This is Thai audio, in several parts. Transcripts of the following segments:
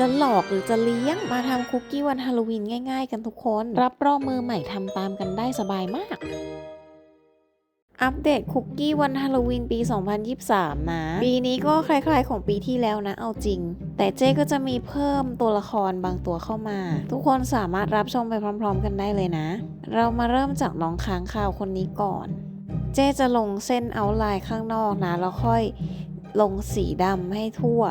จะหลอกหรือจะเลี้ยงมาทำคุกกี้วันฮาโลวีนง่าย ๆ กันทุกคน รับรองมือใหม่ทำตามกันได้สบายมาก อัปเดตคุกกี้วันฮาโลวีนปี 2023 นะ ปีนี้ก็คล้ายๆของปีที่แล้วนะเอาจริง แต่เจ๊ก็จะมีเพิ่มตัวละครบางตัวเข้ามา ทุกคนสามารถรับชมไปพร้อม ๆ กันได้เลยนะ เรามาเริ่มจากน้องค้างคาวคนนี้ก่อน เจ๊จะลงเส้นเอาไลน์ข้างนอกนะแล้วค่อยลงสีดำให้ทั่ว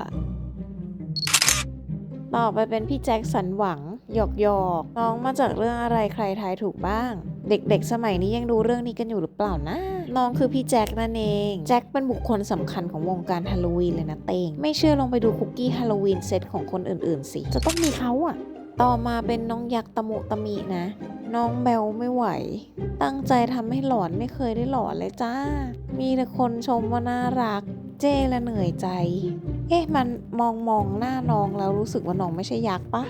ต่อไปเป็นพี่แจ็คสันหวัง หยอกหยอกน้องมาจากเรื่องอะไรใครทายถูกบ้าง เด็กๆ สมัยนี้ยังดูเรื่องนี้กันอยู่หรือเปล่านะ น้องคือพี่แจ็คนั่นเอง แจ็คเป็นบุคคลสำคัญของวงการฮาโลวีนเลยนะเตง ไม่เชื่อลองไปดูคุกกี้ฮาโลวีนเซตของคนอื่นๆสิ จะต้องมีเขาอะต่อมาเป็นน้องยักษ์ตะมุตะมีนะ น้องแบลไม่ไหว ตั้งใจทำให้หลอนไม่เคยได้หลอนเลยจ้า มีแต่คนชมว่าน่ารัก เจ้ละเหนื่อยใจ เอ๊ะมันมองมองหน้าน้องแล้วรู้สึกว่าน้องไม่ใช่ยักษ์ปะ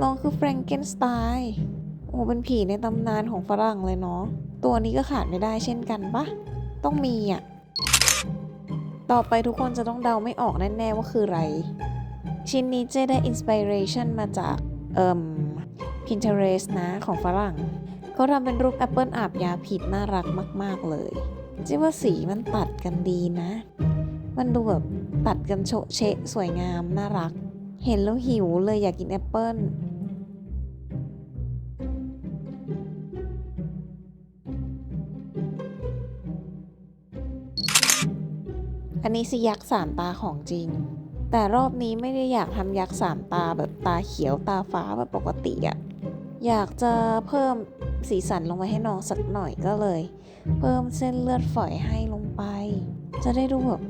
น้องคือแฟรงเกนสไตน์โอ้เป็นผีในตำนานของฝรั่งเลยเนาะตัวนี้ก็ขาดไม่ได้เช่นกันปะต้องมีอะต่อไปทุกคนจะต้องเดาไม่ออกแน่ๆว่าคืออะไร ชิ้นนี้เจได้อินสปิเรชันมาจากเอ่ม Pinterest นะของฝรั่งเขาทำเป็นรูปแอปเปิลอาบยาผิดน่ารักมาก ๆ เลยเจ๊ว่าสีมันตัดกันดีนะ มันดูแบบตัดกันโชะเชะสวยงามน่ารัก เห็นแล้วหิวเลยอยากกินแอปเปิ้ลอันนี้สิยักษ์สามตาของจริง แต่รอบนี้ไม่ได้อยากทำยักษ์สามตาแบบตาเขียวตาฟ้าแบบปกติอะอยากจะเพิ่มสีสันลงไปให้น้องสักหน่อยก็เลย เพิ่มเส้นเลือดฝอยให้ลงไป จะได้ดูแบบ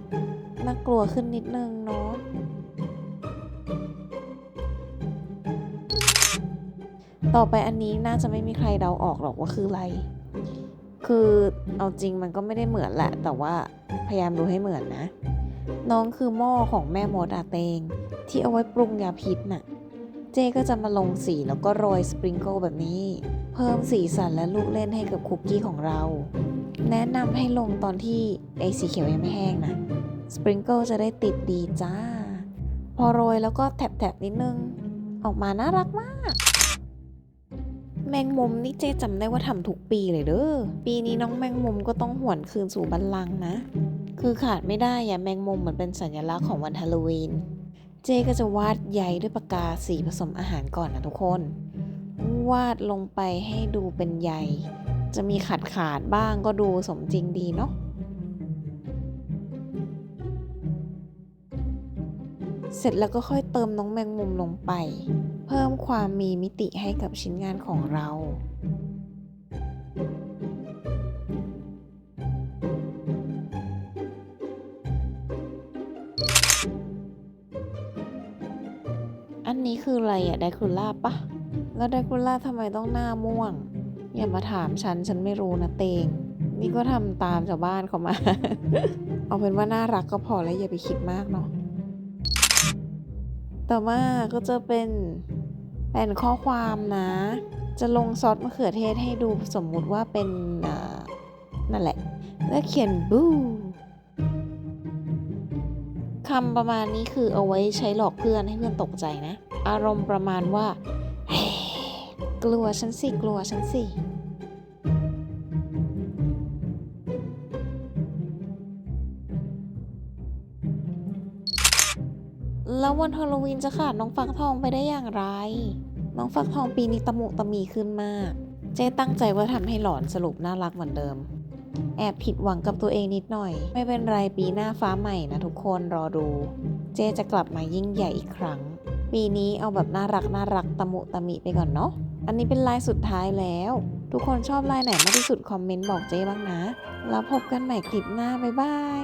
น่ากลัวขึ้นนิดนึงเนาะต่อไปอันนี้น่าจะไม่มีใครเดาออกหรอกว่าคืออะไร คือเอาจริงมันก็ไม่ได้เหมือนแหละ แต่ว่าพยายามดูให้เหมือนนะ น้องคือหม้อของแม่มดอาเตง ที่เอาไว้ปรุงยาพิษน่ะ เจก็จะมาลงสีแล้วก็โรยสปริงเกิลแบบนี้ เพิ่มสีสันและลูกเล่นให้กับคุกกี้ของเรา แนะนำให้ลงตอนที่ไอสีเขียวยังไม่แห้งนะ สปริงเกิลจะได้ติดดีจ้า พอโรยแล้วก็แถบๆนิดนึง ออกมาน่ารักมาก แมงมุมนี่เจ๊จำได้ว่าทำทุกปีเลยเด้อ ปีนี้น้องแมงมุมก็ต้องหวนคืนสู่บัลลังก์นะ คือขาดไม่ได้อะแมงมุมเหมือนเป็นสัญลักษณ์ของวันฮาโลวีน เจ๊ก็จะวาดใยด้วยปากกาสีผสมอาหารก่อนนะทุกคน วาดลงไปให้ดูเป็นใย จะมีขาดขาดบ้างก็ดูสมจริงดีเนาะ เสร็จแล้วก็ค่อยเติมน้องแมงมุมลงไป เพิ่มความมีมิติให้กับชิ้นงานของเราอันนี้คืออะไรอะไดคูล่าปะแล้วไดคูล่าทำไมต้องหน้าม่วง อย่ามาถามฉัน ฉันไม่รู้นะเตง นี่ก็ทำตามชาวบ้านเขามา เอาเป็นว่าน่ารักก็พอแล้วอย่าไปคิดมากเนาะ แต่ว่าก็จะเป็นแผ่นข้อความนะ จะลงซอสมะเขือเทศให้ดูสมมุติว่าเป็นนั่นแหละ แล้วเขียนบูคำประมาณนี้คือเอาไว้ใช้หลอกเพื่อนให้เพื่อนตกใจนะ อารมณ์ประมาณว่า กลัวฉันสิ กลัวฉันสิ แล้ววันฮาโลวีนจะขาดน้องฟักทองไปได้อย่างไร น้องฟักทองปีนี้ตะมุตะมีขึ้นมาก เจ๊ตั้งใจว่าทำให้หลอนสรุปน่ารักเหมือนเดิม แอบผิดหวังกับตัวเองนิดหน่อย ไม่เป็นไรปีหน้าฟ้าใหม่นะทุกคนรอดู เจ๊จะกลับมายิ่งใหญ่อีกครั้ง ปีนี้เอาแบบน่ารักน่ารักตะมุตะมิไปก่อนเนาะ อันนี้เป็นลายสุดท้ายแล้ว ทุกคนชอบลายไหนมากที่สุดคอมเมนต์บอกเจ๊บ้างนะ แล้วพบกันใหม่คลิปหน้าบ๊ายบาย